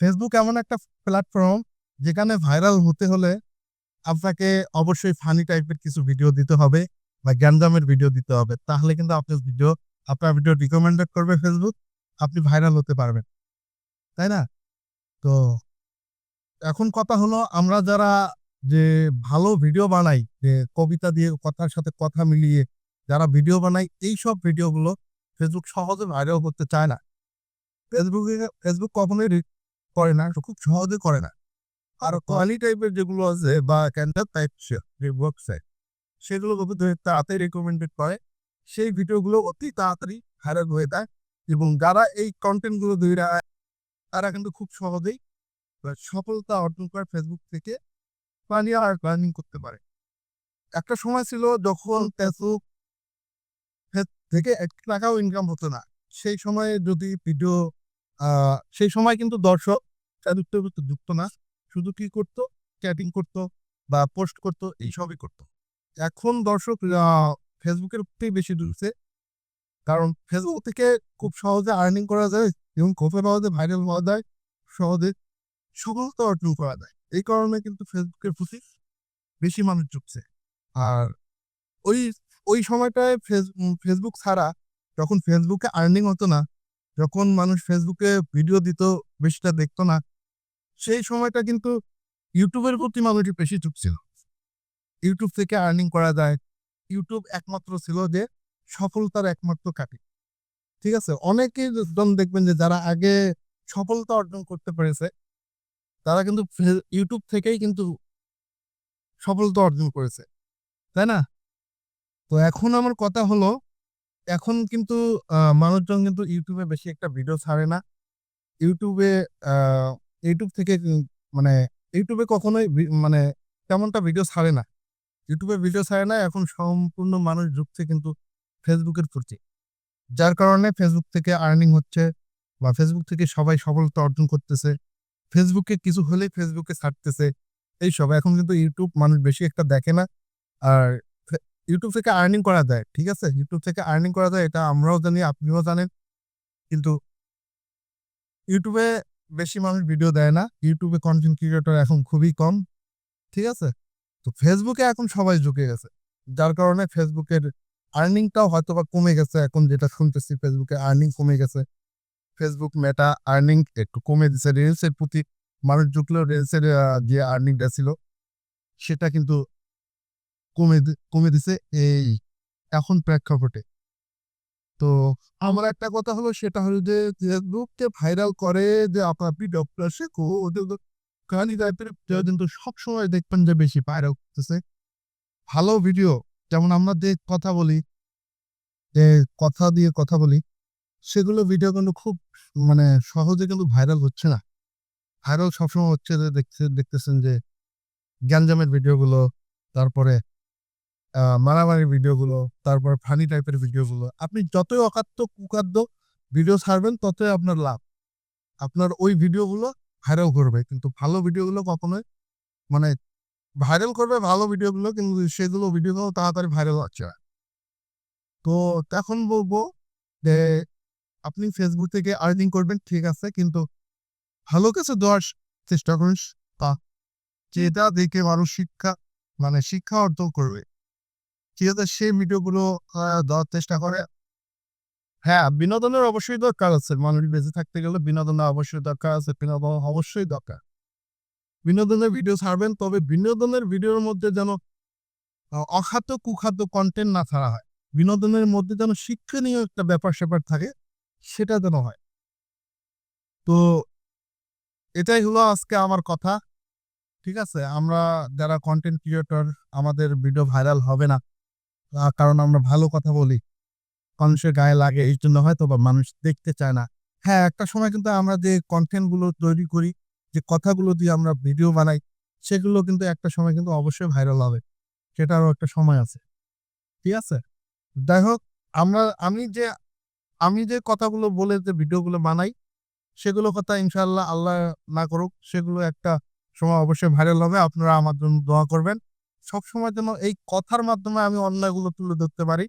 Facebook এমন একটা platform যেখানে ভাইরাল হতে হলে আপনাকে অবশ্যই ফানি টাইপের কিছু ভিডিও দিতে হবে বা গ্যাঞ্জামের ভিডিও দিতে হবে। তাহলে কিন্তু আপনার ভিডিও আপনার ভিডিও রিকমেন্ডেড করবে ফেসবুক আপনি ভাইরাল হতে পারবেন। তাই না? তো এখন কথা হলো আমরা যারা যে ভালো ভিডিও বানাই, যে কবিতা দিয়ে কথার সাথে কথা মিলিয়ে যারা ভিডিও বানাই, এই সব ভিডিওগুলো ফেসবুক সহজে ভাইরাল করতে চায় না। ফেসবুকে ফেসবুক কখনোই করে না খুব সহজে করে না। আর কোয়ালি টাইপের যেগুলো আছে বা ক্যান্টার টাইপ যে ওয়েবসাইট সেগুলো খুব তাড়াতাড়ি রেকমেন্ডেড করে। সেই ভিডিওগুলো অতি তাড়াতাড়ি ভাইরাল হয়ে যায় এবং যারা এই কন্টেন্টগুলো তৈরি তারা কিন্তু খুব সহজেই সফলতা অর্জন করে ফেসবুক থেকে পানি আর প্ল্যানিং করতে পারে। একটা সময় ছিল যখন ফেসবুক থেকে এক টাকাও ইনকাম হতো না। সেই সময়ে যদি ভিডিও সেই সময় কিন্তু দর্শক ফেসবুকের যুক্ত না। শুধু কি করতো? চ্যাটিং করতো বা পোস্ট করতো এইসবই করতো। এখন দর্শক ফেসবুকের প্রতি বেশি ঢুকছে কারণ ফেসবুক থেকে খুব সহজে আর্নিং করা যায় এবং খুব সহজে ভাইরাল হওয়া যায় সহজে সফলতা অর্জন করা যায়। এই কারণে কিন্তু ফেসবুকের প্রতি বেশি মানুষ ঝুঁকছে। আর ওই ওই সময়টায় ফেস- ফেসবুক ছাড়া যখন ফেসবুকে আর্নিং হতো না যখন মানুষ ফেসবুকে ভিডিও দিত, বেশিটা দেখতো না, সেই সময়টা কিন্তু ইউটিউবের প্রতি মানুষ বেশি ঝুঁকছিল ইউটিউব থেকে আর্নিং করা যায়। ইউটিউব একমাত্র ছিল যে সফলতার একমাত্র কাটি ঠিক আছে? অনেকেই জন দেখবেন যে যারা আগে সফলতা অর্জন করতে পেরেছে, তারা কিন্তু ইউটিউব থেকেই কিন্তু সফলতা অর্জন করেছে। তাই না? তো এখন আমার কথা হলো এখন কিন্তু মানুষজন কিন্তু ইউটিউবে বেশি একটা ভিডিও ছাড়ে না। ইউটিউবে ইউটিউব থেকে মানে ইউটিউবে কখনোই মানে তেমনটা ভিডিও ছাড়ে না। ইউটিউবে ভিডিও ছাড়ে না, এখন সম্পূর্ণ মানুষ ঢুকছে কিন্তু ফেসবুকের প্রতি যার কারণে ফেসবুক থেকে আর্নিং হচ্ছে বা ফেসবুক থেকে সবাই সফলতা অর্জন করতেছে। ফেসবুকে কিছু হলেই ফেসবুকে ছাড়তেছে। এইসব। এখন কিন্তু ইউটিউব মানুষ বেশি একটা দেখে না। আর ইউটিউব থেকে আর্নিং করা যায়, ঠিক আছে? ইউটিউব থেকে আর্নিং করা যায়, এটা আমরাও জানি, আপনিও জানেন। কিন্তু ইউটিউবে বেশি মানুষ ভিডিও দেয় না। ইউটিউবে কন্টেন্ট ক্রিয়েটর এখন খুবই কম, ঠিক আছে? তো ফেসবুকে এখন সবাই ঝুঁকে গেছে। যার কারণে ফেসবুকের আর্নিংটাও হয়তো বা কমে গেছে। এখন যেটা শুনতেছি ফেসবুকে আর্নিং কমে গেছে। ফেসবুক মেটা আর্নিং একটু কমে দিছে। রিলসের প্রতি মানুষ ঝুঁকলেও রিলসের যে আর্নিংটা ছিল, সেটা কিন্তু কমে কমে দিছে এই এখন প্রেক্ষাপটে। তো আমার একটা কথা হলো সেটা হলো যে ফেসবুককে ভাইরাল করে যে আপনার ডক্টর শেখো ওদের কাহিনী টাইপের কিন্তু সবসময় দেখবেন যে বেশি ভাইরাল করতেছে ভালো ভিডিও যেমন আমরা যে কথা বলি যে কথা দিয়ে কথা বলি সেগুলো ভিডিও কিন্তু খুব মানে সহজে কিন্তু ভাইরাল হচ্ছে না। ভাইরাল সবসময় হচ্ছে যে দেখতে দেখতেছেন যে গ্যাঞ্জামের ভিডিওগুলো তারপরে আহ, মারামারির ভিডিওগুলো তারপর ফানি টাইপের ভিডিওগুলো আপনি যতই অকাত্য কুকাদ্য ভিডিও ছাড়বেন ততই আপনার লাভ। আপনার ওই ভিডিওগুলো ভাইরাল করবে কিন্তু ভালো ভিডিওগুলো কখনোই মানে ভাইরাল করবে ভালো ভিডিওগুলো কিন্তু সেগুলো ভিডিওগুলো তাড়াতাড়ি ভাইরাল হচ্ছে না। তো এখন বলব যে আপনি ফেসবুক থেকে আর্নিং করবেন ঠিক আছে কিন্তু ভালো কিছু দেওয়ার চেষ্টা করুন তা যেটা দেখে মানুষ শিক্ষা মানে শিক্ষা অর্জন করবে। ঠিক আছে সেই ভিডিওগুলো দেওয়ার চেষ্টা করে। হ্যাঁ বিনোদনের অবশ্যই দরকার আছে। মানুষ বেঁচে থাকতে গেলে বিনোদনের অবশ্যই দরকার আছে। বিনোদন অবশ্যই দরকার। বিনোদনের ভিডিও ছাড়বেন, তবে বিনোদনের ভিডিওর মধ্যে যেন অখাদ্য কুখাদ্য কন্টেন্ট না ছাড়া হয়। বিনোদনের মধ্যে যেন শিক্ষণীয় একটা ব্যাপার স্যাপার থাকে, সেটা যেন হয়। তো, এটাই হলো আজকে আমার কথা। ঠিক আছে? আমরা যারা কন্টেন্ট ক্রিয়েটর আমাদের ভিডিও ভাইরাল হবে না। কারণ আমরা ভালো কথা বলি। মানুষের গায়ে লাগে, এই জন্য হয়তো বা মানুষ দেখতে চায় না। হ্যাঁ একটা সময় কিন্তু আমরা যে কন্টেন্টগুলো তৈরি করি, যে কথাগুলো দিয়ে আমরা ভিডিও বানাই, সেগুলো কিন্তু একটা সময় কিন্তু অবশ্যই ভাইরাল হবে। সেটারও একটা সময় আছে। ঠিক আছে? যাই হোক, আমরা, আমি যে আমি যে কথাগুলো বলে যে ভিডিওগুলো বানাই, সেগুলো কথা ইনশাল্লাহ আল্লাহ না করুক, সেগুলো একটা সময় অবশ্যই ভাইরাল হবে। আপনারা আমার জন্য দোয়া করবেন। সব জন্য যেন এই কথার মাধ্যমে আমি অন্যায়গুলো তুলে ধরতে পারি।